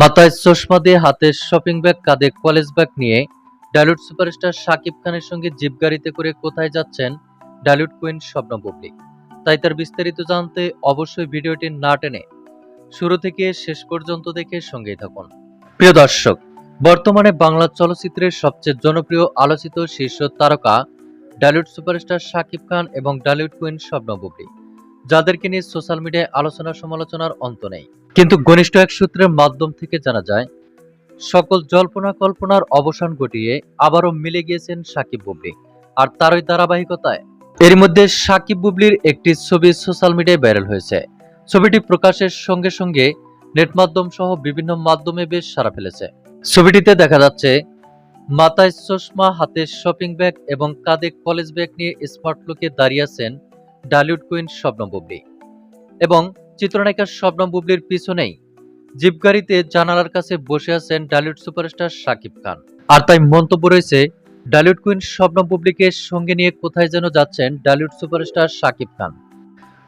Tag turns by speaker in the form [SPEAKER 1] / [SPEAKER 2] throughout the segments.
[SPEAKER 1] মাথায় চশমা দিয়ে হাতে শপিং ব্যাগ কাঁধে কলেজ ব্যাগ নিয়ে ডালিউড সুপারস্টার শাকিব খানের সঙ্গে জিপ গাড়িতে করে কোথায় যাচ্ছেন ডালিউড কুইন স্বপ্ন বুবলি? তাই তার বিস্তারিত জানতে অবশ্যই ভিডিওটি না টেনে শুরু থেকে শেষ পর্যন্ত দেখে সঙ্গেই থাকুন। প্রিয় দর্শক, বর্তমানে বাংলা চলচ্চিত্রের সবচেয়ে জনপ্রিয় আলোচিত শীর্ষ তারকা ডালিউড সুপারস্টার শাকিব খান এবং ডালিউড কুইন স্বপ্ন বুবলি। যাদেরকে নিয়ে সোশ্যাল মিডিয়ায় আলোচনা সমালোচনার অন্ত নেই। কিন্তু ঘনিষ্ঠ এক সূত্রের মাধ্যম থেকে জানা যায়, সকল জল্পনা কল্পনার অবসান ঘটিয়ে আবারও মিলে গিয়েছেন সাকিব বুবলি আর তারই ধারাবাহিকতায়। এর মধ্যে সাকিব বুবলির একটি ছবি সোশ্যাল মিডিয়ায় ভাইরাল হয়েছে। ছবিটি প্রকাশের সঙ্গে সঙ্গে নেট মাধ্যম সহ বিভিন্ন মাধ্যমে বেশ সারা ফেলেছে। ছবিটিতে দেখা যাচ্ছে মাথায় চশমা, হাতে শপিং ব্যাগ এবং কাঁধে কলেজ ব্যাগ নিয়ে স্মার্ট লুকে দাঁড়িয়ে আছেন ডালিউড কুইন স্বপ্ন বুবলি। এবং চিত্রনায়িকা শবনম বুবলির পিছনেই জিপ গাড়িতে জানালার কাছে বসে আছেন ডালিউড সুপারস্টার শাকিব খান। আর তাই মন্তব্য রয়েছে, ডালিউড কুইন, শবনম বুবলিকে সঙ্গে নিয়ে কোথায় যেন যাচ্ছেন ডালিউড সুপারস্টার শাকিব খান।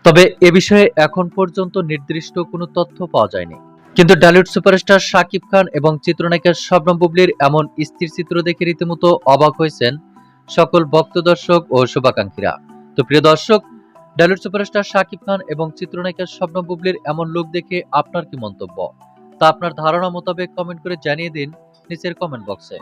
[SPEAKER 1] তবে এ বিষয়ে এখন পর্যন্ত নির্দিষ্ট কোনো তথ্য পাওয়া যায়নি। কিন্তু ডালিউড সুপারস্টার শাকিব খান এবং চিত্রনায়িকা শবনম বুবলির এমন স্থির চিত্র দেখে রীতিমতো অবাক হয়েছেন সকল ভক্ত দর্শক ও শুভাকাঙ্ক্ষীরা। তো প্রিয় দর্শক ডালিউড সুপারস্টার শাকিব খান এবং চিত্রনায়িকা স্বপ্ন বুবলির এমন লোক দেখে আপনার কি মন্তব্য? তা আপনার ধারণা মোতাবেক কমেন্ট করে জানিয়ে দিন নিচের কমেন্ট বক্সে